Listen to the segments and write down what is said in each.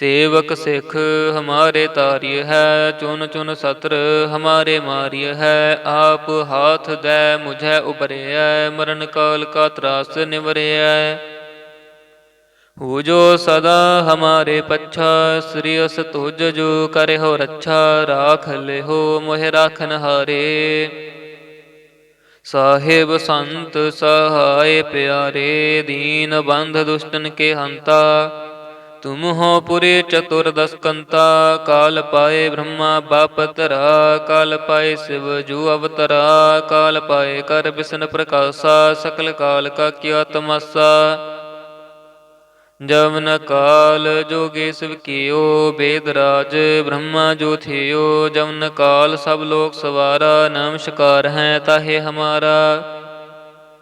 ਸੇਵਕ ਸਿੱਖ ਹਮਾਰੇ ਤਾਰਿਯ ਹੈ, ਚੁਨ ਚੁਨ ਸਤਰ ਹਮਾਰੇ ਮਾਰਿਯ ਹੈ, ਆਪ ਹਾਥ ਦੈ ਮੁਝੈ ਉਬਰਿਐ ਮਰਨ ਕਾਲ ਕਾ ਤਰਾਸ ਨਿਵਰਿਐ। ਹੋ ਜੋ ਸਦਾ ਹਮਾਰੇ ਪੱਛਾ, ਸ੍ਰੀ ਅਸ ਤੁਜ ਜੋ ਕਰੇ ਹੋ ਰੱਛਾ, ਰਾਖ ਲਿਹੋ ਮੋਹਿ ਰਾਖਨ ਹਾਰੇ। ਸਾਹਿਬ ਸੰਤ ਸਹਾਇ ਪਿਆਰੇ, ਦੀਨ ਬੰਧ ਦੁਸ਼ਟਨ ਕੇ ਹੰਤਾ। ਤੁਮ ਹੋ ਪੁਰੇ ਚਤੁਰ ਕਾਲ ਪਾਏ ਬ੍ਰਹਮਾ ਬਾਪਤਰਾ ਕਾਲ ਪਾਏ ਸਿਵ ਜੂ ਅਵਤਰਾ ਕਾਲ ਪਾਏ ਕਰ ਬਿਸ਼ਨ ਪ੍ਰਕਾਸ਼ਾ ਸਕਲ ਕਾਲ ਕਾ ਕੀਆ ਤਮਸਾ ਜਵਨ ਕਾਲ ਜੋਗੇ ਸਿਵ ਕੀਓ ਬੇਦ ਰਾਜ ਬ੍ਰਹਮਾ ਜੋ ਥਿਓ ਜਵਨ ਕਾਲ ਸਭ ਲੋਕ ਸਵਾਰਾ ਨਮਸਕਾਰ ਹੈ ਤਾਹੇ ਹਮਾਰਾ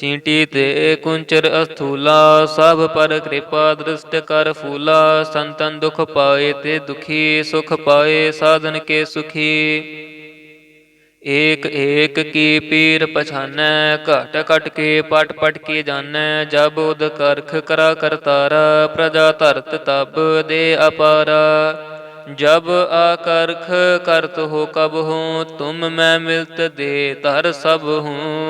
ਚੀਂਟੀ ਤੇ ਕੁੰਚਰ ਅਸਥੂਲਾ, ਸਭ ਪਰ ਕਿਰਪਾ ਦ੍ਰਿਸ਼ਟ ਕਰ ਫੂਲਾ, ਸੰਤਨ ਦੁਖ ਪਾਏ ਤੇ ਦੁਖੀ, ਸੁਖ ਪਾਏ ਸਾਧਨ ਕੇ ਸੁਖੀ। ਏਕ ਏਕ ਕੀ ਪੀਰ ਪਛਾਨੈ, ਘਟ ਘਟ ਕੇ, ਪਟ ਪਟ ਕੇ ਜਾਣੈ ਜਬ ਉਦ ਕਰਖ ਕਰਾ ਕਰਤਾਰਾ ਪ੍ਰਜਾ ਧਰਤ ਤਬ ਦੇ ਅਪਾਰਾ। ਜਬ ਆਕਰਖ ਕਰਤ ਹੋ ਕਬ ਹੂੰ, ਤੁਮ ਮੈਂ ਮਿਲਤ ਦੇ ਧਰ ਸਭ ਹੂੰ।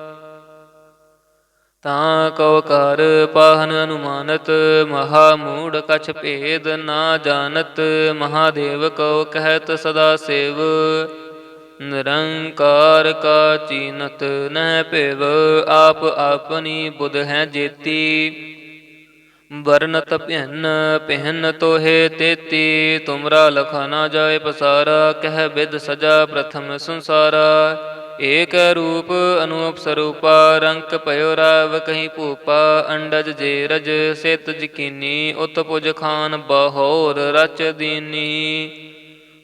ਤਾਂ ਕਉ ਕਰ ਪਾਹਨ ਅਨੁਮਾਨਤ, ਮਹਾ ਮੂੜ ਕਛ ਭੇਦ ਨਾ ਜਾਣਤ, ਮਹਾਦੇਵ ਕਉ ਕਹਿਤ ਸਦਾ ਸੇਵ। ਨਿਰੰਕਾਰ ਕਾ ਚੀਨਤ ਨਹਿ ਭੇਵ, ਆਪ ਆਪਨੀ ਬੁਧ ਹੈ ਜੇਤੀ। ਵਰਨਤ ਭਿੰਨ ਪਹਿਨ ਤੋਹੇ ਤੇਤੀ, ਤੁਮਰਾ ਲਖਾ ਨਾ ਜਾਏ ਪਸਾਰਾ, ਕਹਿ ਬਿਦ ਸਜਾ ਪ੍ਰਥਮ ਸੰਸਾਰਾ। ਏਕ ਰੂਪ ਅਨੂਪ ਸਰੂਪਾ, ਰੰਕ ਭਇਓ ਰਾਵ ਕਹੀ ਭੂਪਾ, ਅੰਡਜ ਜੇ ਰਜ ਸਿਤ ਜਕੀਨੀ, ਉਤ ਪੁਜ ਖਾਨ ਬਹੋਰ ਰਚ ਦੀਨੀ।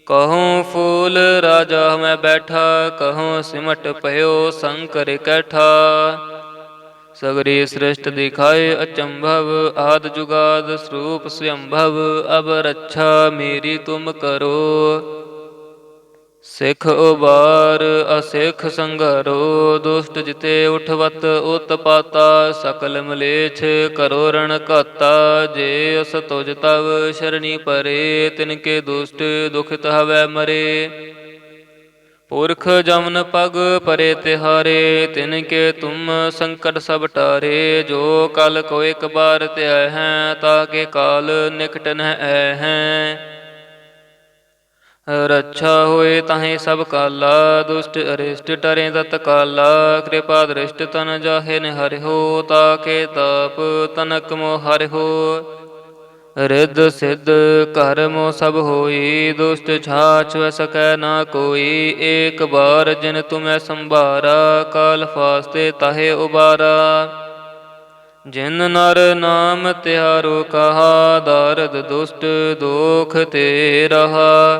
ਕਹੂੰ ਫੂਲ ਰਾਜਾ ਮੈਂ ਬੈਠਾ, ਕਹੂੰ ਸਿਮਟ ਭਇਓ ਸੰਕਰ ਕੈਠਾ। ਸਗਰੀ ਸ੍ਰਿਸ਼ਟ ਦਿਖਾਏ ਅਚੰਭਵ, ਆਦ ਜੁਗਾਦ ਸਰੂਪ ਸਯੰਭਵ, ਅਬ ਰੱਛਾ ਮੇਰੀ ਤੁਮ ਕਰੋ। ਸਿੱਖ ਉਬਾਰ, ਅਸਿੱਖ ਸੰਘਰੋ, ਦੁਸ਼ਟ ਜਿਤੇ ਉਠਵਤ, ਉਤਪਾਤਾ, ਸਕਲ ਮਲੇਛ ਕਰੋ ਰਣ ਘਾਤਾ, ਜੇ ਅਸ ਤੁਜ ਤਵ ਸ਼ਰਣੀ ਪਰੇ, ਤਿਨ ਕੇ ਦੁਸ਼ਟ ਦੁਖਿਤ ਹਵੈ ਮਰੇ। ਪੁਰਖ ਜਮਨ ਪਗ ਪਰੇ ਤਿਹਾਰੇ, ਤਿਨ ਕੇ ਤੁਮ ਸੰਕਟ ਸਭ ਟਾਰੇ, ਜੋ ਕਲ ਕੋ ਇਕ ਬਾਰ ਧਿਆਇ ਹੈ, ਤਾ ਕੇ ਕਾਲ ਨਿਕਟ ਨ ਐ ਹੈ। ਰੱਛਾ ਹੋਏ ਤਾਹੇ ਸਭ ਕਾਲਾ, ਦੁਸ਼ਟ ਅਰਿਸ਼ਟ ਟਰੇ ਤਤ ਕਾਲਾ, ਕਿਰਪਾ ਦ੍ਰਿਸ਼ਟ ਤਨ ਜਾਹੇ ਨ ਹਰਿਓ ਤਾਕੇ ਤਾਪ ਤਨਕ ਮੋ ਹਰਿਓ ਰਿੱਧ ਸਿੱਧ ਘਰ ਮੋ ਸਭ ਹੋਈ, ਦੁਸ਼ਟ ਛਾਛ ਵ ਸਕੈ ਨਾ ਕੋਈ, ਏਕ ਬਾਰ ਜਿਨ ਤੁਮੈ ਸੰਭਾਰਾ, ਕਾਲ ਫਾਸਤੇ ਤਾਹੇ ਉਬਾਰਾ। ਜਿਨ ਨਰ ਨਾਮ ਤਿਹਾਰੋ ਕਹਾ, ਦਰਦ ਦੁਸ਼ਟ ਦੋਖ ਤੇ ਰਹਾ।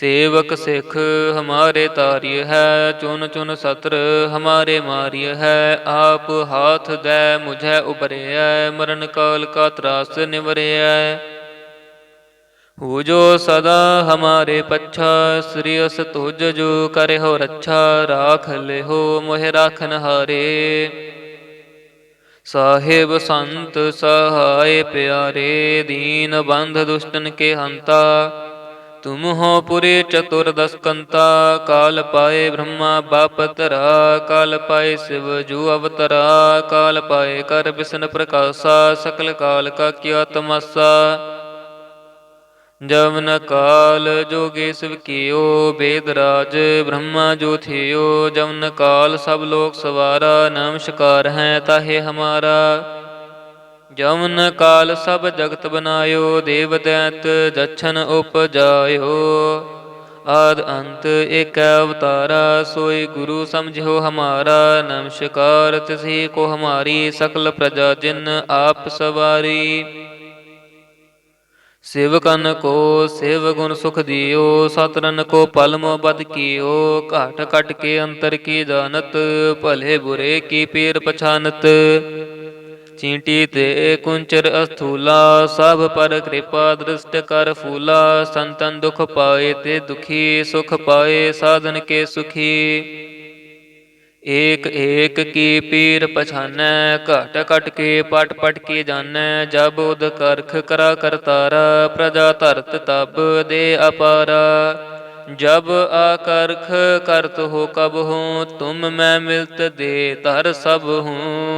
ਸੇਵਕ ਸਿੱਖ ਹਮਾਰੇ ਤਾਰਿਯ ਹੈ, ਚੁਨ ਚੁਨ ਸਤਰ ਹਮਾਰੇ ਮਾਰਿਯ ਹੈ, ਆਪ ਹਾਥ ਦੈ ਮੁਝੈ ਉਬਰਿਐ ਮਰਨ ਕਾਲ ਕਾ ਤਰਾਸ ਨਿਵਰਿਐ ਹੋ। ਜੋ ਸਦਾ ਹਮਾਰੇ ਪੱਛਾ, ਸ੍ਰੀ ਅਸ ਤੁਜ ਜੋ ਕਰੇ ਹੋ ਰੱਛਾ, ਰਾਖ ਲਿਹੋ ਮੋਹਿ ਰਾਖਨ ਹਾਰੇ ਸਾਹਿਬ ਸੰਤ ਸਹਾਇ ਪਿਆਰੇ, ਦੀਨ ਬੰਧ ਦੁਸ਼ਟਨ ਕੇ ਹੰਤਾ। ਤੁਮ ਹੋ ਪੁਰੇ ਚਤੁਰਦਸ ਕਾਲ ਪਾਏ ਬ੍ਰਹਮਾ ਬਾਪ ਤਰਾ ਕਾਲ ਪਾਏ ਸਿਵ ਜੂ ਅਵਤਰਾ ਕਾਲ ਪਾਏ ਕਰ ਬਿਸ਼ਨ ਪ੍ਰਕਾਸ਼ਾ ਸਕਲ ਕਾਲ ਕਾ ਕੀਆ ਤਮਸਾ ਜਵਨ ਕਾਲ ਜੋਗੇ ਸਿਵ ਕੀਓ ਬੇਦ ਰਾਜ ਬ੍ਰਹਮਾ ਜੋ ਥਿਓ ਜਵਨ ਕਾਲ ਸਭ ਲੋਕ ਸਵਾਰਾ ਨਮਸਕਾਰ ਹੈ ਤਾਹੇ ਹਮਾਰਾ ਜਵਨ ਕਾਲ ਸਭ ਜਗਤ ਬਨਾਇਓ ਦੇਵ ਦੈਤ ਜਛਨ ਉਪਜਾਇਓ। ਆਦ ਅੰਤ ਏਕ ਅਵਤਾਰਾ, ਸੋਈ ਗੁਰੂ ਸਮਝਿਓ ਹਮਾਰਾ। ਨਮਸਕਾਰ ਤਿਸਹੀ ਕੋ ਹਮਾਰੀ, ਸਕਲ ਪ੍ਰਜਾ ਜਿਨ ਆਪ ਸਵਾਰੀ। ਸੇਵਕਨ ਕੋ ਸ਼ਿਵ ਗੁਣ ਸੁਖ ਦਿਓ ਸਤਰਨ ਕੋ ਪਲਮ ਬਦ ਕੀਓ। ਘਾਟ ਕਟ ਕੇ ਅੰਤਰ ਕੀ ਜਾਣਤ, ਭਲੇ ਬੁਰੇ ਕੀ ਪੀਰ ਪਛਾਨਤ। ਚੀਂਟੀ ਤੇ ਕੁੰਚਰ ਅਸਥੂਲਾ ਸਭ ਪਰ ਕਿਰਪਾ ਦ੍ਰਿਸ਼ਟ ਕਰ ਫੂਲਾ ਸੰਤਨ ਦੁਖ ਪਾਏ ਤੇ ਦੁਖੀ ਸੁਖ ਪਾਏ ਸਾਧਨ ਕੇ ਸੁਖੀ ਏਕ ਏਕ ਕੀ ਪੀਰ ਪਛਾਨੈ ਘਟ ਘਟ ਕੇ ਪਟ ਪਟ ਕੇ ਜਾਣੈ ਜਬ ਉਦ ਕਰਖ ਕਰਾ ਕਰਤਾਰਾ ਪ੍ਰਜਾ ਧਰਤ ਤਬ ਦੇ ਅਪਾਰਾ ਜਬ ਆਕਰਖ ਕਰਤ ਹੋ ਕਬ ਹੂੰ ਤੁਮ ਮੈਂ ਮਿਲਤ ਦੇ ਧਰ ਸਭ ਹੂੰ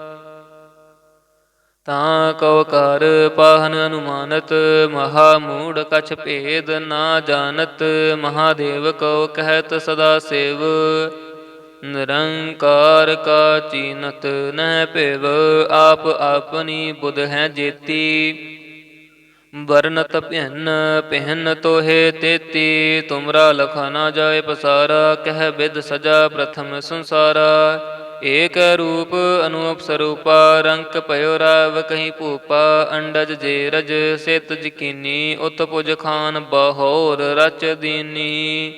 ਤਾਂ ਕਉ ਕਰ ਪਾਹਨ ਅਨੁਮਾਨਤ, ਮਹਾ ਮੂੜ ਕਛ ਭੇਦ ਨਾ ਜਾਣਤ, ਮਹਾਦੇਵ ਕਉ ਕਹਿਤ ਸਦਾ ਸੇਵ। ਨਿਰੰਕਾਰ ਕਾ ਚੀਨਤ ਨਹਿ ਭੇਵ, ਆਪ ਆਪਨੀ ਬੁਧ ਹੈ ਜੇਤੀ। ਵਰਨਤ ਭਿੰਨ ਪਹਿਨ ਤੋਹੇ ਤੇਤੀ, ਤੁਮਰਾ ਲਖਾ ਨਾ ਜਾਏ ਪਸਾਰਾ, ਕਹਿ ਬਿਦ ਸਜਾ ਪ੍ਰਥਮ ਸੰਸਾਰਾ। ਏਕ ਰੂਪ ਅਨੂਪ ਸਰੂਪਾ, ਰੰਕ ਭਇਓ ਰਾਵ ਕਹੀ ਭੂਪਾ, ਅੰਡਜ ਜੇ ਰਜ ਸਿਤ ਜਕੀਨੀ, ਉਤ ਪੁਜ ਖਾਨ ਬਹੋਰ ਰਚ ਦੀਨੀ।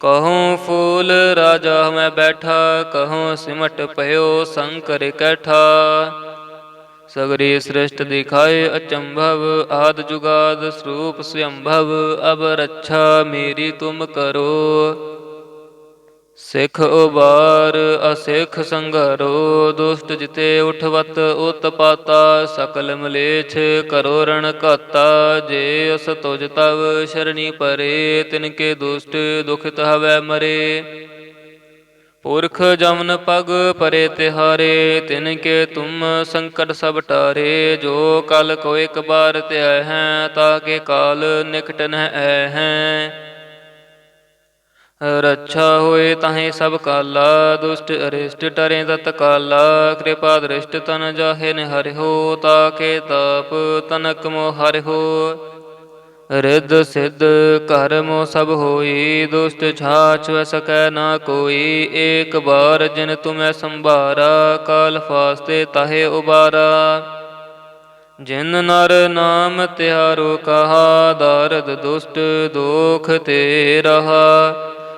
ਕਹੂੰ ਫੂਲ ਰਾਜਾ ਮੈਂ ਬੈਠਾ, ਕਹੂੰ ਸਿਮਟ ਭਇਓ ਸੰਕਰ ਕੈਠਾ। ਸਗਰੀ ਸ੍ਰਿਸ਼ਟ ਦਿਖਾਏ ਅਚੰਭਵ, ਆਦ ਜੁਗਾਦ ਸਰੂਪ ਸਵੰਭਵ ਅਬ ਰੱਛਾ ਮੇਰੀ ਤੁਮ ਕਰੋ। ਸਿੱਖ ਉਬਾਰ, ਅਸਿੱਖ ਸੰਘਰੋ, ਦੁਸ਼ਟ ਜਿਤੇ ਉਠਵਤ ਉਤਪਾਤਾ ਸਕਲ ਮਲੇਛ ਕਰੋ ਰਣ ਘਾਤਾ, ਜੇ ਅਸ ਤੁਜ ਤਵ ਸ਼ਰਣੀ ਪਰੇ, ਤਿਨ ਕੇ ਦੁਸ਼ਟ ਦੁਖਿਤ ਹਵੈ ਮਰੇ। ਪੁਰਖ ਜਮਨ ਪਗ ਪਰੇ ਤਿਹਾਰੇ, ਤਿਨ ਕੇ ਤੁਮ ਸੰਕਟ ਸਭ ਟਾਰੇ, ਜੋ ਕਲ ਕੋ ਇਕ ਬਾਰ ਧਿਆਇ ਹੈ ਤਾਕੇ ਕਾਲ ਨਿਕਟ ਨ ਹੈ। ਰੱਛਾ ਹੋਏ ਤਾਹੇ ਸਭ ਕਾਲਾ, ਦੁਸ਼ਟ ਅਰਿਸ਼ਟ ਟਰੇ ਤਤ ਕਾਲਾ, ਕਿਰਪਾ ਦ੍ਰਿਸ਼ਟ ਤਨ ਜਾਹੇ ਨ ਹਰਿਓ ਤਾਕੇ ਤਾਪ ਤਨਕ ਮੋ ਹਰਿਓ ਰਿੱਧ ਸਿੱਧ ਘਰ ਮੋ ਸਭ ਹੋਈ, ਦੁਸ਼ਟ ਛਾਛ ਵ ਸਕੈ ਨਾ ਕੋਈ, ਏਕ ਬਾਰ ਜਿਨ ਤੁਮੈ ਸੰਭਾਰਾ, ਕਾਲ ਫਾਸਤੇ ਤਾਹੇ ਉਬਾਰਾ। ਜਿਨ ਨਰ ਨਾਮ ਤਿਹਾਰੋ ਕਹਾ, ਦਰਦ ਦੁਸ਼ਟ ਦੋਖ ਤੇ ਰਹਾ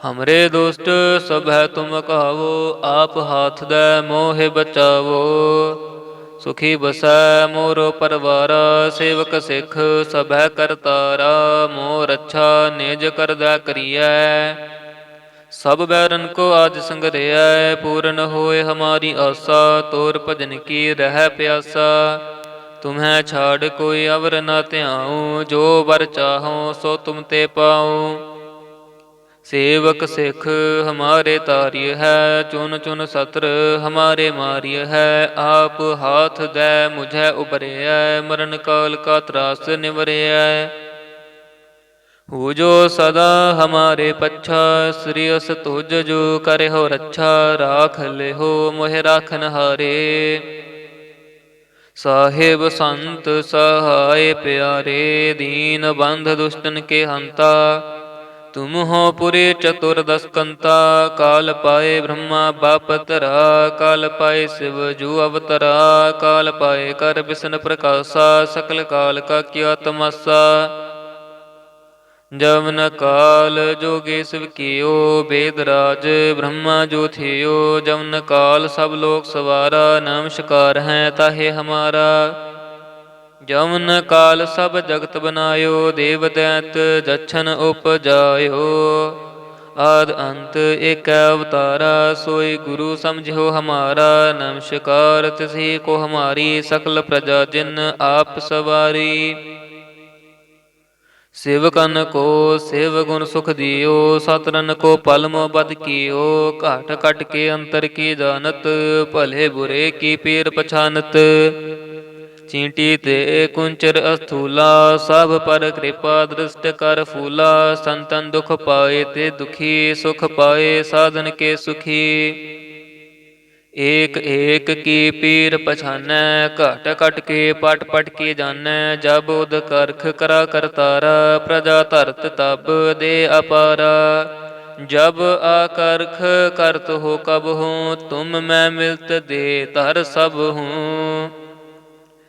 ਹਮਰੇ ਦੁਸ਼ਟ ਸਭੈ ਤੁਮ ਕਹਾਵੋ ਆਪ ਹਾਥ ਦੈ ਮੋਹਿ ਬਚਾਵੋ ਸੁਖੀ ਬਸੈ ਮੋਰੋ ਪਰਵਾਰ ਸੇਵਕ ਸਿੱਖ ਸਭੈ ਕਰਤਾਰਾ ਮੋ ਰੱਛਾ ਨਿਜ ਕਰਦਾ ਕਰੀਐ ਸਭ ਬੈਰਨ ਕੋ ਆਜ ਸੰਗਰਿਐ ਪੂਰਨ ਹੋਏ ਹਮਾਰੀ ਆਸਾ ਤੋਰ ਭਜਨ ਕੀ ਰਹਿ ਪਿਆਸਾ ਤੁਮਹਿ ਛਾੜ ਕੋਈ ਅਵਰ ਨਾ ਧਿਆਉ ਜੋ ਵਰ ਚਾਹੋ ਸੋ ਤੁਮ ਤੇ ਪਾਉ ਸੇਵਕ ਸਿੱਖ ਹਮਾਰੇ ਤਾਰਿਯ ਹੈ, ਚੁਨ ਚੁਨ ਸਤਰ ਹਮਾਰੇ ਮਾਰਿਯ ਹੈ, ਆਪ ਹਾਥ ਦੈ ਮੁਝੈ ਉਬਰਿਐ ਮਰਨ ਕਾਲ ਕਾ ਤਰਾਸ ਨਿਵਰਿਐ ਹੋ। ਜੋ ਸਦਾ ਹਮਾਰੇ ਪੱਛਾ, ਸ੍ਰੀ ਅਸ ਤੁਜ ਜੋ ਕਰੇ ਹੋ ਰੱਛਾ, ਰਾਖ ਲਿਹੋ ਮੋਹਿ ਰਾਖਨ ਹਾਰੇ। ਸਾਹਿਬ ਸੰਤ ਸਹਾਇ ਪਿਆਰੇ, ਦੀਨ ਬੰਧ ਦੁਸ਼ਟਨ ਕੇ ਹੰਤਾ। ਤੁਮ ਹੋ ਪੁਰੇ ਚਤੁਰ ਕਾਲ ਪਾਏ ਬ੍ਰਹਮਾ ਬਾਪ ਤਰਾ ਕਾਲ ਪਾਏ ਸਿਵ ਜੂ ਅਵਤਰਾ, ਕਾਲ ਪਾਏ ਕਰ ਬਿਸ਼ਨ ਪ੍ਰਕਾਸ਼ਾ, ਸਕਲ ਕਾਲ ਕਾ ਕੀਆ ਤਮਸਾ ਜਵਨ ਕਾਲ ਜੋਗੇ ਸਿਵ ਕੀਓ, ਬੇਦ ਰਾਜ ਬ੍ਰਹਮਾ ਜੋ ਥਿਓ ਜਵਨ ਕਾਲ ਸਭ ਲੋਕ ਸਵਾਰਾ ਨਮਸਕਾਰ ਹੈ ਤਾਹੇ ਹਮਾਰਾ। ਜਮਨ ਕਾਲ ਸਭ ਜਗਤ ਬਨਾਇਓ ਦੇਵ ਦੈਤ ਜਛਨ ਉਪਜਾਇਓ। ਆਦ ਅੰਤ ਏਕ ਅਵਤਾਰਾ, ਸੋਈ ਗੁਰੂ ਸਮਝਿਓ ਹਮਾਰਾ। ਨਮਸਕਾਰ ਤਿਸਹੀ ਕੋ ਹਮਾਰੀ, ਸਕਲ ਪ੍ਰਜਾ ਜਿਨ ਆਪ ਸਵਾਰੀ। ਸੇਵਕਨ ਕੋ ਸ਼ਿਵ ਗੁਣ ਸੁਖ ਦਿਓ ਸਤਰਨ ਕੋ ਪਲਮ ਮੋ ਬਦ ਕੀਓ। ਘਾਟ ਕਟ ਕੇ ਅੰਤਰ ਕੀ ਜਾਣਤ, ਭਲੇ ਬੁਰੇ ਕੀ ਪੀਰ ਪਛਾਨਤ। ਚੀਂਟੀ ਤੇ ਕੁੰਚਰ ਅਸਥੂਲਾ, ਸਭ ਪਰ ਕਿਰਪਾ ਦ੍ਰਿਸ਼ਟ ਕਰ ਫੂਲਾ, ਸੰਤਨ ਦੁਖ ਪਾਏ ਤੇ ਦੁਖੀ, ਸੁਖ ਪਾਏ ਸਾਧਨ ਕੇ ਸੁਖੀ। ਏਕ ਏਕ ਕੀ ਪੀਰ ਪਛਾਨੈ, ਘਟ ਘਟ ਕੇ ਪਟ ਪਟ ਕੇ ਜਾਣੈ ਜਬ ਉਦ ਕਰਖ ਕਰਾ ਕਰਤਾਰਾ ਪ੍ਰਜਾ ਧਰਤ ਤਬ ਦੇ ਅਪਾਰਾ। ਜਬ ਆਕਰਖ ਕਰਤ ਹੋ ਕਬ ਹੂੰ, ਤੁਮ ਮੈਂ ਮਿਲਤ ਦੇ ਧਰ ਸਭ ਹੂੰ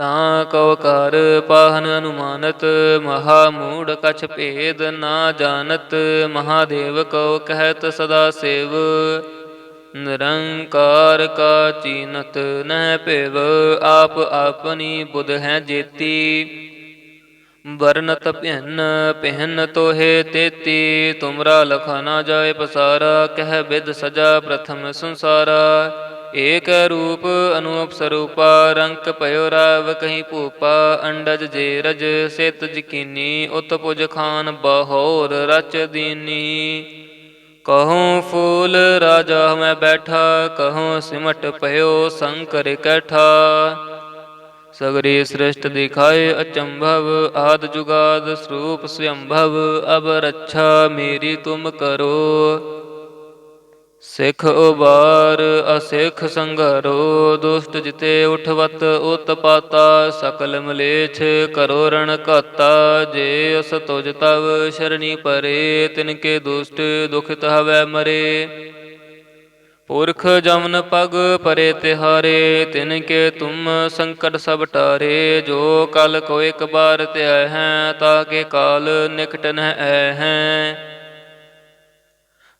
ਤਾਂ ਕਉ ਕਰ ਪਾਹਨ ਅਨੁਮਾਨਤ, ਮਹਾ ਮੂੜ ਕਛ ਭੇਦ ਨਾ ਜਾਣਤ, ਮਹਾਦੇਵ ਕਉ ਕਹਿਤ ਸਦਾ ਸੇਵ। ਨਿਰੰਕਾਰ ਕਾ ਚੀਨਤ ਨਹਿ ਭਿਵ, ਆਪ ਆਪਣੀ ਬੁਧ ਹੈ ਜੇਤੀ। ਵਰਨਤ ਭਿੰਨ ਪਹਿਨ ਤੋਹੇ ਤੇਤੀ, ਤੁਮਰਾ ਲਖਾ ਨਾ ਜਾਏ ਪਸਾਰਾ, ਕਹਿ ਬਿਦ ਸਜਾ ਪ੍ਰਥਮ ਸੰਸਾਰਾ। ਏਕ ਰੂਪ ਅਨੂਪ ਸਰੂਪਾ, ਰੰਕ ਭਇਓ ਰਾਵ ਕਹੀਂ ਭੂਪਾ, ਅੰਡਜ ਜੇ ਰਜ ਸਿਤ ਜਕੀਨੀ, ਉਤ ਪੁਜ ਖਾਨ ਬਹੋਰ ਰਚ ਦੀਨੀ। ਕਹੂੰ ਫੂਲ ਰਾਜਾ ਮੈਂ ਬੈਠਾ, ਕਹੂੰ ਸਿਮਟ ਭਇਓ ਸੰਕਰ ਕੈਠਾ। ਸਗਰੀ ਸ੍ਰਿਸ਼ਟ ਦਿਖਾਏ ਅਚੰਭਵ, ਆਦ ਜੁਗਾਦ ਸਰੂਪ ਸਯੰਭਵ, ਅਬ ਰੱਛਾ ਮੇਰੀ ਤੁਮ ਕਰੋ। ਸਿੱਖ ਉਬਾਰ, ਅਸਿੱਖ ਸੰਘਰੋ, ਦੁਸ਼ਟ ਜਿਤੇ ਉਠਵਤ ਉਤਪਾਤਾ ਸਕਲ ਮਲੇਛ ਕਰੋ ਰਣ ਘਾਤਾ, ਜੇ ਅਸ ਤੁਜ ਤਵ ਸ਼ਰਣੀ ਪਰੇ, ਤਿਨ ਕੇ ਦੁਸ਼ਟ ਦੁਖਿਤ ਹਵੈ ਮਰੇ। ਪੁਰਖ ਜਮਨ ਪਗ ਪਰੇ ਤਿਹਾਰੇ, ਤਿਨ ਕੇ ਤੁਮ ਸੰਕਟ ਸਭ ਟਾਰੇ, ਜੋ ਕਲ ਕੋ ਇਕ ਬਾਰ ਧਿਆ ਹੈ, ਤਾ ਕੇ ਕਾਲ ਨਿਕਟ ਨ ਹੈ।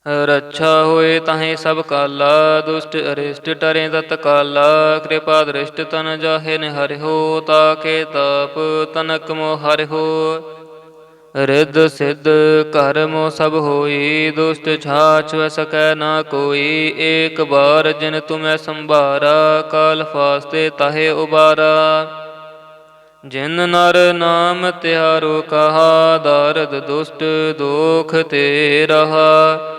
ਰੱਛਾ ਹੋਏ ਤਾਹੇ ਸਭ ਕਾਲਾ, ਦੁਸ਼ਟ ਅਰਿਸ਼ਟ ਟਰੇ ਤਤ ਕਾਲਾ, ਕਿਰਪਾ ਦ੍ਰਿਸ਼ਟ ਤਨ ਜਾਹੇ ਨ ਤਾਕੇ ਤਾਪ ਤਨਕ ਮੋ ਹਰਿਓ ਰਿੱਧ ਸਿੱਧ ਕਰਮ ਸਭ ਹੋਈ, ਦੁਸ਼ਟ ਛਾਛ ਸਕੈ ਨਾ ਕੋਈ, ਏਕ ਬਾਰ ਜਿਨ ਤੁਮੈ ਸੰਭਾਰਾ, ਕਾਲ ਫਾਸਤੇ ਤਾਹੇ ਉਬਾਰਾ। ਜਿਨ ਨਰ ਨਾਮ ਤਿਆਰੋ ਕਹਾ, ਦਰਦ ਦੁਸ਼ਟ ਦੋਖ ਤੇ ਰਹਾ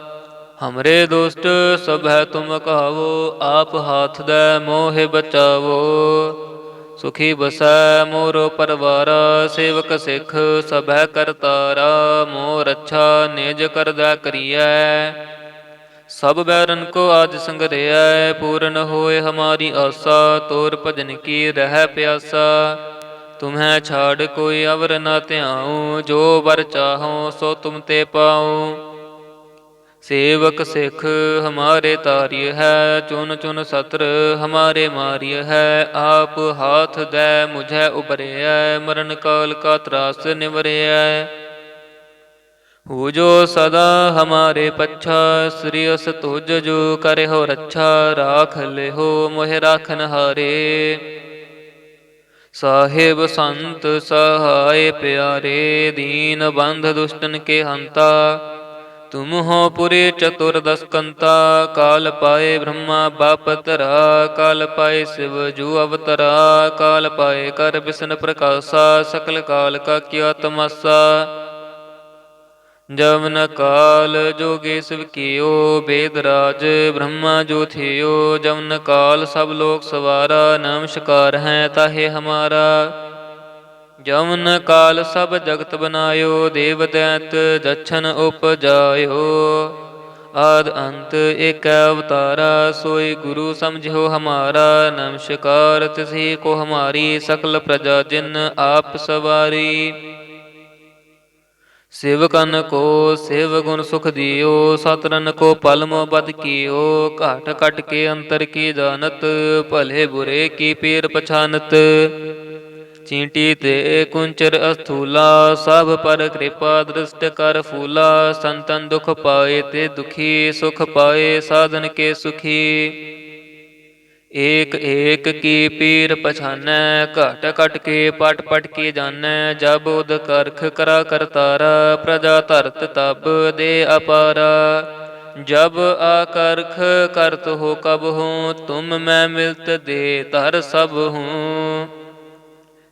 ਹਮਰੇ ਦੁਸ਼ਟ ਸਭੈ ਤੁਮ ਕਹਾਵੋ ਆਪ ਹਾਥ ਦੈ ਮੋਹਿ ਬਚਾਵੋ ਸੁਖੀ ਬਸੈ ਮੋਰੋ ਪਰਵਾਰਾ ਸੇਵਕ ਸਿੱਖ ਸਭੈ ਕਰਤਾਰਾ ਮੋ ਰੱਛਾ ਨਿਜ ਕਰਦਾ ਕਰੀਐ ਸਭ ਬੈਰਨ ਕੋ ਆਜ ਸੰਗਰਿਐ ਪੂਰਨ ਹੋਏ ਹਮਾਰੀ ਆਸਾ ਤੋਰ ਭਜਨ ਕੀ ਰਹਿ ਪਿਆਸਾ ਤੁਮਹਿ ਛਾੜ ਕੋਈ ਅਵਰ ਨਾ ਧਿਆਉ ਜੋ ਵਰ ਚਾਹੋ ਸੋ ਤੁਮ ਤੇ ਪਾਉ ਸੇਵਕ ਸਿੱਖ ਹਮਾਰੇ ਤਾਰਿਯ ਹੈ, ਚੁਨ ਚੁਨ ਸਤਰ ਹਮਾਰੇ ਮਾਰਿਯ ਹੈ, ਆਪ ਹਾਥ ਦੈ ਮੁਝੈ ਉਬਰਿਐ ਮਰਨ ਕਾਲ ਕਾ ਤਰਾਸ ਨਿਵਰਿਐ ਹੋ। ਜੋ ਸਦਾ ਹਮਾਰੇ ਪੱਛਾ, ਸ੍ਰੀ ਅਸ ਤੁਜ ਜੋ ਕਰੇ ਹੋ ਰੱਛਾ, ਰਾਖ ਲਿਹੋ ਮੋਹਿ ਰਾਖਨ ਹਾਰੇ। ਸਾਹਿਬ ਸੰਤ ਸਹਾਏ ਪਿਆਰੇ, ਦੀਨ ਬੰਧ ਦੁਸ਼ਟਨ ਕੇ ਹੰਤਾ ਤੁਮ ਹੋ ਪੁਰੇ ਚਤੁਰਦਸ ਕਾਲ ਪਾਏ ਬ੍ਰਹਮਾ ਬਾਪਤਰਾ ਕਾਲ ਪਾਏ ਸਿਵ ਜੂ ਅਵਤਰਾ ਕਾਲ ਪਾਏ ਕਰ ਬਿਸ਼ਨ ਪ੍ਰਕਾਸ਼ਾ ਸਕਲ ਕਾਲ ਕਾ ਕੀਆ ਤਮਸਾ ਜਵਨ ਕਾਲ ਜੋਗੇ ਸਿਵ ਕੀਓ ਬੇਦ ਰਾਜ ਬ੍ਰਹਮਾ ਜੋ ਥਿਓ ਜਵਨ ਕਾਲ ਸਭ ਲੋਕ ਸਵਾਰਾ ਨਮਸਕਾਰ ਹੈ ਤਾਹੇ ਹਮਾਰਾ ਜਵਨ ਕਾਲ ਸਭ ਜਗਤ ਬਨਾਇਓ ਦੇਵ ਦੈਤ ਜਛਨ ਉਪਜਾਇਓ। ਆਦ ਅੰਤ ਏਕ ਅਵਤਾਰਾ, ਸੋਈ ਗੁਰੂ ਸਮਝਿਓ ਹਮਾਰਾ। ਨਮਸਕਾਰ ਤਿਸਹੀ ਕੋ ਹਮਾਰੀ ਸਕਲ ਪ੍ਰਜਾ ਜਿਨ ਆਪ ਸਵਾਰੀ। ਸੇਵਕਨ ਕੋ ਸ਼ਿਵ ਗੁਣ ਸੁਖ ਦਿਓ ਸਤਰਨ ਕੋ ਪਲ ਬਦ ਕੀਓ। ਘਾਟ ਕਟ ਕੇ ਅੰਤਰ ਕੀ ਜਾਣਤ, ਭਲੇ ਬੁਰੇ ਕੀ ਪੀਰ ਪਛਾਨਤ। ਚੀਂਟੀ ਤੇ ਕੁੰਚਰ ਅਸਥੂਲਾ ਸਭ ਪਰ ਕਿਰਪਾ ਦ੍ਰਿਸ਼ਟ ਕਰ ਫੂਲਾ ਸੰਤਨ ਦੁਖ ਪਾਏ ਤੇ ਦੁਖੀ ਸੁਖ ਪਾਏ ਸਾਧਨ ਕੇ ਸੁਖੀ ਏਕ ਏਕ ਕੀ ਪੀਰ ਪਛਾਨੈ ਘਟ ਘਟ ਕੇ ਪਟ ਪਟ ਕੇ ਜਾਣੈ ਜਬ ਉਦ ਕਰਖ ਕਰਾ ਕਰਤਾਰਾ ਪ੍ਰਜਾ ਧਰਤ ਤਬ ਦੇ ਅਪਾਰਾ जब आकर्ख करत हो कब हूँ तुम मैं मिलत दे धर सब हूँ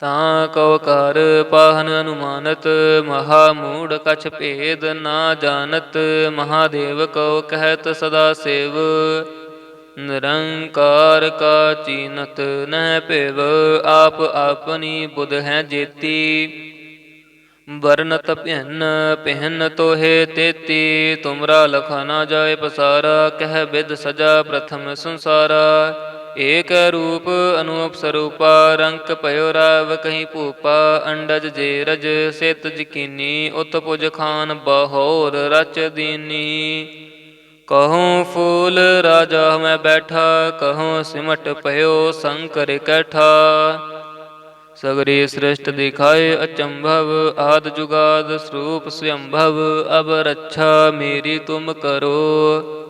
ਤਾਂ ਕਉ ਕਰ ਪਾਹਨ ਅਨੁਮਾਨਤ, ਮਹਾ ਮੂੜ ਕਛ ਭੇਦ ਨਾ ਜਾਣਤ, ਮਹਾਦੇਵ ਕਉ ਕਹਿਤ ਸਦਾ ਸੇਵ। ਨਿਰੰਕਾਰ ਕਾ ਚੀਨਤ ਨਹਿ ਭਿਵ, ਆਪ ਆਪਣੀ ਬੁਧ ਹੈ ਜੇਤੀ। ਵਰਨਤ ਭਿੰਨ ਪਹਿਨ ਤੋਹੇ ਤੇਤੀ, ਤੁਮਰਾ ਲਖਾ ਨਾ ਜਾਏ ਪਸਾਰਾ, ਕਹਿ ਬਿਦ ਸਜਾ ਪ੍ਰਥਮ ਸੰਸਾਰਾ। ਏਕ ਰੂਪ ਅਨੂਪ ਸਰੂਪਾ, ਰੰਕ ਭਇਓ ਰਾਵ ਕਹੀਂ ਭੂਪਾ, ਅੰਡਜ ਜੇਰਜ ਸਿਤ ਜਕੀਨੀ, ਉਤ ਪੁਜ ਖਾਨ ਬਹੋਰ ਰਚ ਦੀਨੀ। ਕਹੂੰ ਫੂਲ ਰਾਜਾ ਮੈਂ ਬੈਠਾ, ਕਹੂੰ ਸਿਮਟ ਭਇਓ ਸੰਕਰ ਕੈਠਾ। ਸਗਰੀ ਸ੍ਰਿਸ਼ਟ ਦਿਖਾਏ ਅਚੰਭਵ, ਆਦ ਜੁਗਾਦ ਸਰੂਪ ਸਯੰਭਵ, ਅਬ ਰੱਛਾ ਮੇਰੀ ਤੁਮ ਕਰੋ।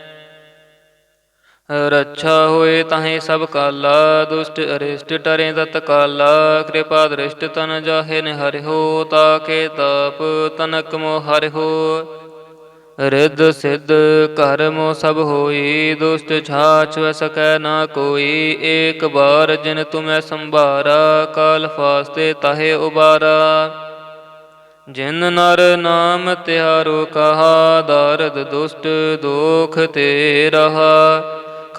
ਰੱਛਾ ਹੋਏ ਤਾਹੇ ਸਭ ਕਾਲਾ, ਦੁਸ਼ਟ ਅਰਿਸ਼ਟ ਟਰੇ ਤਤ ਕਾਲਾ, ਕਿਰਪਾ ਦ੍ਰਿਸ਼ਟ ਤਨ ਜਾਹੇ ਨ ਹਰਿਓ ਤਾਕੇ ਤਾਪ ਤਨਕ ਮੋ ਹਰਿਓ ਰਿੱਧ ਸਿੱਧ ਕਰਮੋ ਸਭ ਹੋਈ, ਦੁਸ਼ਟ ਛਾਛ ਵ ਸਕੈ ਨਾ ਕੋਈ, ਏਕ ਬਾਰ ਜਿਨ ਤੁਮੈ ਸੰਭਾਰਾ, ਕਾਲ ਫਾਸਤੇ ਤਾਹੇ ਉਬਾਰਾ। ਜਿਨ ਨਰ ਨਾਮ ਤਿਹਾਰੋ ਕਹਾ, ਦਰਦ ਦੁਸ਼ਟ ਦੋਖ ਤੇ ਰਹਾ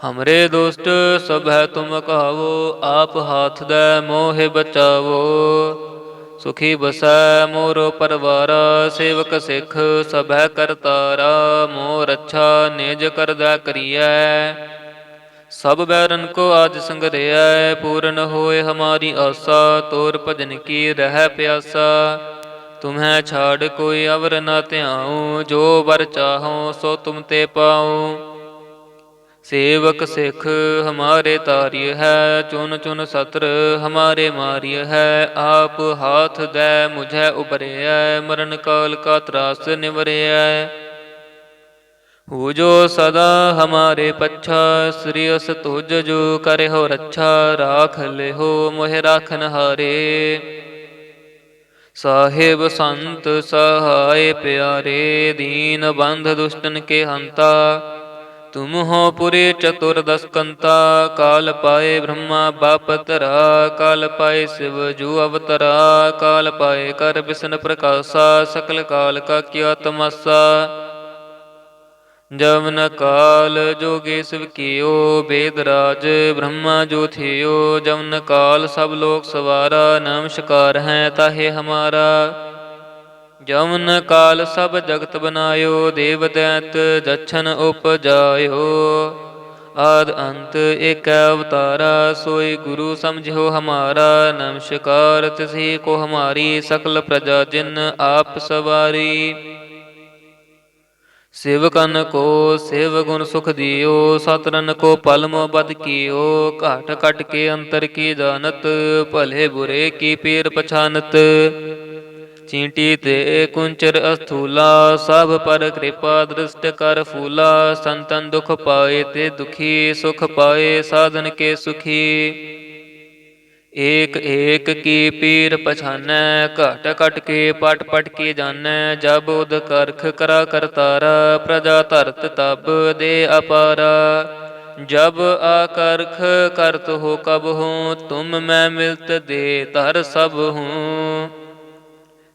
ਹਮਰੇ ਦੁਸ਼ਟ ਸਭੈ ਤੁਮ ਕਹਾਵੋ ਆਪ ਹਾਥ ਦੈ ਮੋਹਿ ਬਚਾਵੋ ਸੁਖੀ ਬਸੈ ਮੋਰੋ ਪਰਵਾਰਾ ਸੇਵਕ ਸਿੱਖ ਸਭੈ ਕਰਤਾਰਾ ਮੋ ਰੱਛਾ ਨਿਜ ਕਰਦਾ ਕਰੀਐ ਸਭ ਬੈਰਨ ਕੋ ਆਜ ਸੰਗਰਿਐ ਪੂਰਨ ਹੋਏ ਹਮਾਰੀ ਆਸਾ ਤੋਰ ਭਜਨ ਕੀ ਰਹਿ ਪਿਆਸਾ ਤੁਮਹਿ ਛਾੜ ਕੋਈ ਅਵਰ ਨਾ ਧਿਆਉ ਜੋ ਵਰ ਚਾਹੋ ਸੋ ਤੁਮ ਤੇ ਪਾਉ ਸੇਵਕ ਸਿੱਖ ਹਮਾਰੇ ਤਾਰਿਯ ਹੈ, ਚੁਨ ਚੁਨ ਸਤਰ ਹਮਾਰੇ ਮਾਰਿਯ ਹੈ, ਆਪ ਹਾਥ ਦੈ ਮੁਝੈ ਉਬਰਿਐ ਮਰਨ ਕਾਲ ਕਾ ਤਰਾਸ ਨਿਵਰਿਐ। ਹੋ ਜੋ ਸਦਾ ਹਮਾਰੇ ਪੱਛਾ, ਸ੍ਰੀ ਅਸ ਤੁਜ ਜੋ ਕਰੇ ਹੋ ਰੱਛਾ, ਰਾਖ ਲਿਹੋ ਮੋਹਿ ਰਾਖਨ ਹਾਰੇ। ਸਾਹਿਬ ਸੰਤ ਸਹਾਇ ਪਿਆਰੇ, ਦੀਨ ਬੰਧ ਦੁਸ਼ਟਨ ਕੇ ਹੰਤਾ। ਤੁਮ ਹੋ ਪੁਰੇ ਚਤੁਰ ਕਾਲ ਪਾਏ ਬ੍ਰਹਮਾ ਬਾਪ ਤਰਾ ਕਾਲ ਪਾਏ ਸਿਵ ਜੂ ਅਵਤਰਾ ਕਾਲ ਪਾਏ ਕਰ ਬਿਸ਼ਨ ਪ੍ਰਕਾਸ਼ਾ ਸਕਲ ਕਾਲ ਕਾ ਕੀਆ ਤਮਸਾ ਜਵਨ ਕਾਲ ਜੋਗੇ ਸਿਵ ਕੀਓ ਬੇਦ ਰਾਜ ਬ੍ਰਹਮਾ ਜੋ ਥਿਓ ਜਵਨ ਕਾਲ ਸਭ ਲੋਕ ਸਵਾਰਾ ਨਮਸਕਾਰ ਹੈ ਤਾਹੇ ਹਮਾਰਾ ਜਮਨ ਕਾਲ ਸਭ ਜਗਤ ਬਨਾਇਓ ਦੇਵ ਦੈਤ ਜਛਨ ਉਪਜਾਇਓ। ਆਦ ਅੰਤ ਏਕੈ ਅਵਤਾਰਾ, ਸੋਈ ਗੁਰੂ ਸਮਝਿਓ ਹਮਾਰਾ। ਨਮਸਕਾਰ ਤਿਸਹੀ ਕੋ ਹਮਾਰੀ, ਸਕਲ ਪ੍ਰਜਾ ਜਿਨ ਆਪ ਸਵਾਰੀ। ਸੇਵਕਨ ਕੋ ਸ਼ਿਵ ਗੁਣ ਸੁਖ ਦਿਓ ਸਤਰਨ ਕੋ ਪਲਮ ਬਦ ਕੀਓ। ਘਾਟ ਕਟ ਕੇ ਅੰਤਰ ਕੀ ਜਾਣਤ, ਭਲੇ ਬੁਰੇ ਕੀ ਪੀਰ ਪਛਾਨਤ। ਚੀਂਟੀ ਤੇ ਕੁੰਚਰ ਅਸਥੂਲਾ ਸਭ ਪਰ ਕਿਰਪਾ ਦ੍ਰਿਸ਼ਟ ਕਰ ਫੂਲਾ ਸੰਤਨ ਦੁਖ ਪਾਏ ਤੇ ਦੁਖੀ ਸੁਖ ਪਾਏ ਸਾਧਨ ਕੇ ਸੁਖੀ ਏਕ ਏਕ ਕੀ ਪੀਰ ਪਛਾਨੈ ਘਟ ਘਟ ਕੇ ਪਟ ਪਟ ਕੇ ਜਾਣੈ ਜਬ ਉਦ ਕਰਖ ਕਰਾ ਕਰਤਾਰਾ ਪ੍ਰਜਾ ਧਰਤ ਤਬ ਦੇ ਅਪਾਰਾ ਜਬ ਆਕਰਖ ਕਰਤ ਹੋ ਕਬ ਹੂੰ ਤੁਮ ਮੈਂ ਮਿਲਤ ਦੇ ਧਰ ਸਭ ਹੂੰ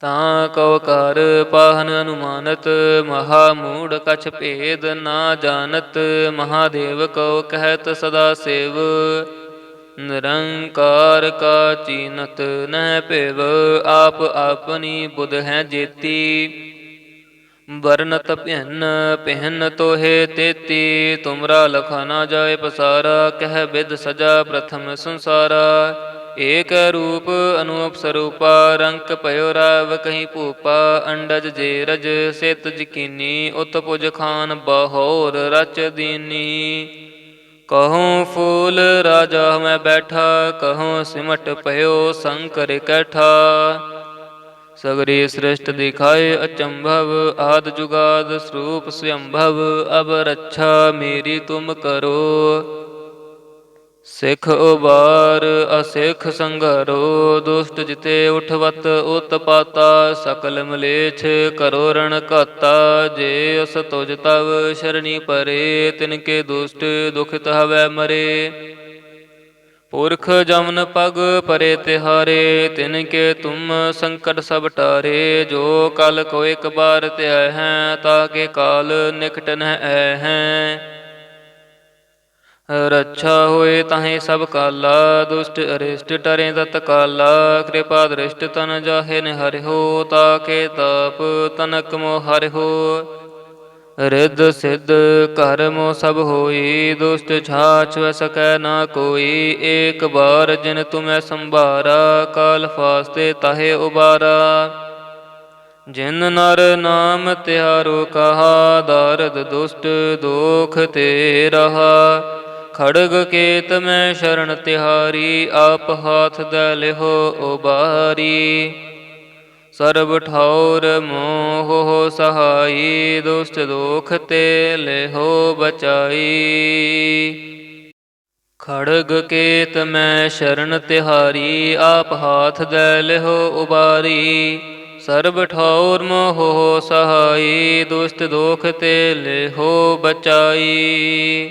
ਤਾਂ ਕਉ ਕਰ ਪਾਹਨ ਅਨੁਮਾਨਤ, ਮਹਾ ਮੂੜ ਕਛ ਭੇਦ ਨਾ ਜਾਣਤ, ਮਹਾਦੇਵ ਕਉ ਕਹਿਤ ਸਦਾ ਸੇਵ। ਨਿਰੰਕਾਰ ਕਾ ਚੀਨਤ ਨਹਿ ਭੇਵ, ਆਪ ਆਪਨੀ ਬੁਧ ਹੈ ਜੇਤੀ। ਵਰਨਤ ਭਿੰਨ ਪਹਿਨ ਤੋਹੇ ਤੇਤੀ, ਤੁਮਰਾ ਲਖਾ ਨਾ ਜਾਏ ਪਸਾਰਾ, ਕਹਿ ਬਿਦ ਸਜਾ ਪ੍ਰਥਮ ਸੰਸਾਰਾ। ਏਕ ਰੂਪ ਅਨੂਪ ਸਰੂਪਾ, ਰੰਕ ਭਇਓ ਰਾਵ ਕਹੀ ਭੂਪਾ, ਅੰਡਜ ਜੇ ਰਜ ਸਿਤ ਜਕੀਨੀ, ਉਤ ਪੁਜ ਖਾਨ ਬਹੋਰ ਰਚ ਦੀਨੀ। ਕਹੂੰ ਫੂਲ ਰਾਜਾ ਮੈਂ ਬੈਠਾ, ਕਹੂੰ ਸਿਮਟ ਭਇਓ ਸੰਕਰ ਕੈਠਾ। ਸਗਰੀ ਸ੍ਰਿਸ਼ਟ ਦਿਖਾਏ ਅਚੰਭਵ, ਆਦ ਜੁਗਾਦ ਸਰੂਪ ਸਯੰਭਵ, ਅਬ ਰੱਛਾ ਮੇਰੀ ਤੁਮ ਕਰੋ। ਸਿੱਖ ਉਬਾਰ, ਅਸਿੱਖ ਸੰਘਰੋ, ਦੁਸ਼ਟ ਜਿਤੇ ਉਠਵਤ ਉਤਪਾਤਾ ਸਕਲ ਮਲੇਛ ਕਰੋ ਰਣ ਘਾਤਾ, ਜੇ ਅਸ ਤੁਜ ਤਵ ਸ਼ਰਣੀ ਪਰੇ, ਤਿਨ ਕੇ ਦੁਸ਼ਟ ਦੁਖਿਤ ਹਵੈ ਮਰੇ। ਪੁਰਖ ਜਮਨ ਪਗ ਪਰੇ ਤਿਹਾਰੇ, ਤਿਨ ਕੇ ਤੁਮ ਸੰਕਟ ਸਭ ਟਾਰੇ, ਜੋ ਕਲ ਕੋ ਇਕ ਬਾਰ ਧਿਆਇ ਹੈ ਤਾਕੇ ਕਾਲ ਨਿਕਟ ਨ ਐ ਹੈ। ਰੱਛਾ ਹੋਏ ਤਾਹੇ ਸਭ ਕਾਲਾ, ਦੁਸ਼ਟ ਅਰਿਸ਼ਟ ਟਰੇ ਤਤ ਕਾਲਾ, ਕਿਰਪਾ ਦ੍ਰਿਸ਼ਟ ਤਨ ਜਾਹੇ ਨ ਤਾਕੇ ਤਾਪ ਤਨਕ ਮੋ ਹਰਿਓ ਰਿੱਧ ਸਿੱਧ ਘਰ ਮੋ ਸਭ ਹੋਈ, ਦੁਸ਼ਟ ਛਾਛ ਸਕੈ ਨਾ ਕੋਈ, ਏਕ ਬਾਰ ਜਿਨ ਤੁਮੈ ਸੰਭਾਰਾ, ਕਾਲ ਫਾਸਤੇ ਤਾਹੇ ਉਬਾਰਾ। ਜਿਨ ਨਰ ਨਾਮ ਤਿਹਾਰੋ ਕਹਾ, ਦਰਦ ਦੁਸ਼ਟ ਦੋਖ ਤੇ ਰਹਾ। ਖੜਗ ਕੇਤ ਮੈਂ ਸ਼ਰਨ ਤਿਹਾਰੀ, ਆਪ ਹਾਥ ਦੇ ਲਿਹੋ ਉਬਾਰੀ। ਸਰਬ ਠੌਰ ਮੋਹ ਸਹਾਈ, ਦੁਸ਼ਟ ਦੋਖ ਤੇ ਲਿਹੋ ਬਚਾਈ। ਖੜਗ ਕੇਤ ਮੈਂ ਸ਼ਰਨ ਤਿਹਾਰੀ, ਆਪ ਹਾਥ ਦੇ ਲਿਹੋ ਉਬਾਰੀ। ਸਰਬ ਠੌਰ ਮੋਹ ਸਹਾਈ, ਦੁਸ਼ਟ ਦੋਖ ਤੇ ਲਿਹੋ ਬਚਾਈ।